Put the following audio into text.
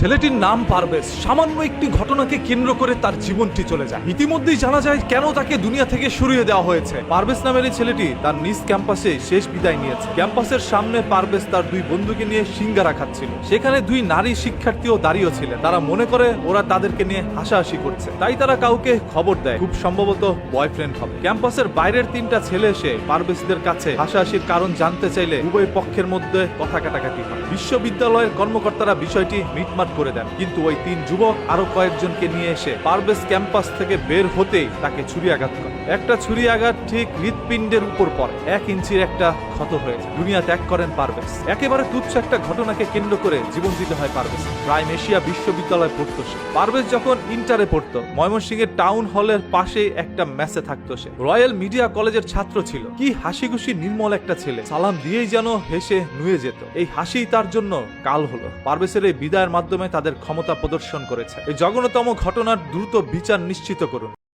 ছেলেটির নাম পারভেজ। সামান্য একটি ঘটনাকে কেন্দ্র করে তার জীবনটি চলে যায়। ইতিমধ্যেই জানা যায় কেন তাকে দুনিয়া থেকে সরিয়ে দেওয়া হয়েছে। পারভেজ নামের এই ছেলেটি তার নিজ ক্যাম্পাসে শেষ বিদায় নিয়েছে। ক্যাম্পাসের সামনে পারভেজ তার দুই বন্ধুকে নিয়ে সিঙ্গারা খাচ্ছিল। সেখানে দুই নারী শিক্ষার্থীও দাঁড়িয়ে ছিলেন। তারা মনে করে ওরা তাদেরকে নিয়ে হাসাহাসি করছে। তাই তারা কাউকে খবর দেয়। খুব সম্ভবত বয়ফ্রেন্ড হবে। ক্যাম্পাসের বাইরের তিনটা ছেলে এসে পারভেজদের কাছে হাসাহাসির কারণ জানতে চাইলে উভয় পক্ষের মধ্যে কথা কাটাকাটি হয়। বিশ্ববিদ্যালয়ের কর্মকর্তারা বিষয়টি মিটমাট করে দেন। কিন্তু ওই তিন যুবক আরও কয়েকজনকে নিয়ে এসে পারভেজ ক্যাম্পাস থেকে বের হতেই তাকে ছুরি আঘাত করে। একটা ছুরি আঘাত ঠিক হৃৎপিণ্ডের উপর পড়ে। এক ইঞ্চির একটা ক্ষত হয়েছে। দুনিয়া ত্যাগ করেন পারভেজ। একেবারে তুচ্ছ একটা ঘটনাকে কেন্দ্র করে জীবন দিতে হয় পারভেজ। প্রাইম এশিয়া বিশ্ববিদ্যালয়ে পড়তো সে। পারভেজ যখন ইন্টারে পড়তো, ময়মনসিংহের টাউন হলের পাশে একটা ম্যাচে থাকতো সে। রয়্যাল মিডিয়া কলেজের ছাত্র ছিল। কি হাসি খুশি নির্মল একটা ছেলে। সালাম দিয়েই যেন হেসে নুয়ে যেত। এই হাসি তার জন্য কাল হলো। পারভেজের এই বিদায়ের মাধ্যমে তাদের ক্ষমতা প্রদর্শন করেছে। এই জঘন্যতম ঘটনার দ্রুত বিচার নিশ্চিত করুন।